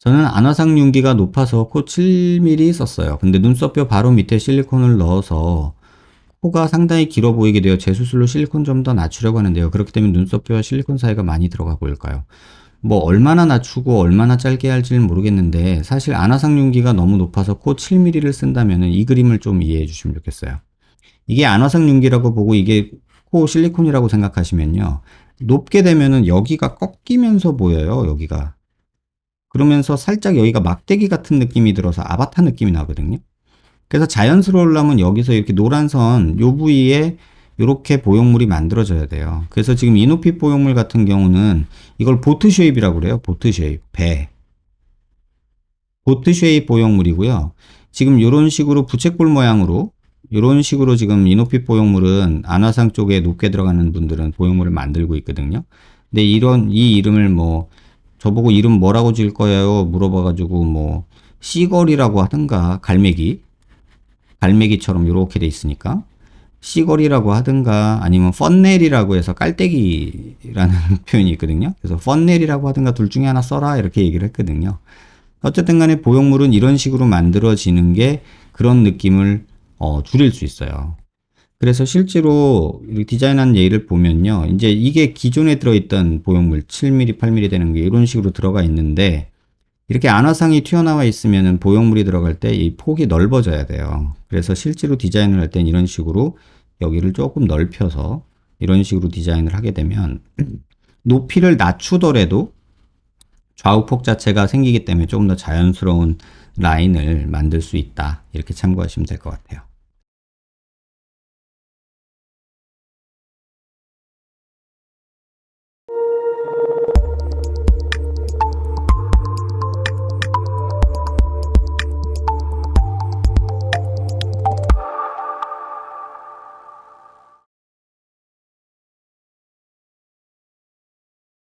저는 안화상 윤기가 높아서 코 7mm 썼어요. 근데 눈썹뼈 바로 밑에 실리콘을 넣어서 코가 상당히 길어 보이게 되어 재수술로 실리콘 좀 더 낮추려고 하는데요. 그렇기 때문에 눈썹뼈와 실리콘 사이가 많이 들어가 보일까요? 뭐 얼마나 낮추고 얼마나 짧게 할지는 모르겠는데 사실 안화상 윤기가 너무 높아서 코 7mm를 쓴다면 이 그림을 좀 이해해 주시면 좋겠어요. 이게 안화상 윤기라고 보고 이게 코 실리콘이라고 생각하시면요. 높게 되면은 여기가 꺾이면서 보여요. 여기가. 그러면서 살짝 여기가 막대기 같은 느낌이 들어서 아바타 느낌이 나거든요. 그래서 자연스러우려면 여기서 이렇게 노란 선 요 부위에 이렇게 보형물이 만들어져야 돼요. 그래서 지금 이노핏 보형물 같은 경우는 이걸 보트 쉐입이라고 그래요. 보트 쉐입. 배. 보트 쉐입 보형물이고요. 지금 이런 식으로 부채꼴 모양으로 이런 식으로 지금 이노핏 보형물은 안화상 쪽에 높게 들어가는 분들은 보형물을 만들고 있거든요. 근데 이런 이 이름을 뭐 저보고 이름 뭐라고 지을 거예요? 물어봐가지고 뭐 씨걸이라고 하든가 갈매기 갈매기처럼 이렇게 돼 있으니까 씨걸이라고 하든가 아니면 펀넬이라고 해서 깔때기라는 표현이 있거든요. 그래서 펀넬이라고 하든가 둘 중에 하나 써라 이렇게 얘기를 했거든요. 어쨌든 간에 보형물은 이런 식으로 만들어지는 게 그런 느낌을 어, 줄일 수 있어요. 그래서 실제로 이 디자인한 예를 보면요. 이제 이게 기존에 들어있던 보형물 7mm, 8mm 되는 게 이런 식으로 들어가 있는데 이렇게 안화상이 튀어나와 있으면은 보형물이 들어갈 때 이 폭이 넓어져야 돼요. 그래서 실제로 디자인을 할 땐 이런 식으로 여기를 조금 넓혀서 이런 식으로 디자인을 하게 되면 높이를 낮추더라도 좌우폭 자체가 생기기 때문에 조금 더 자연스러운 라인을 만들 수 있다. 이렇게 참고하시면 될 것 같아요.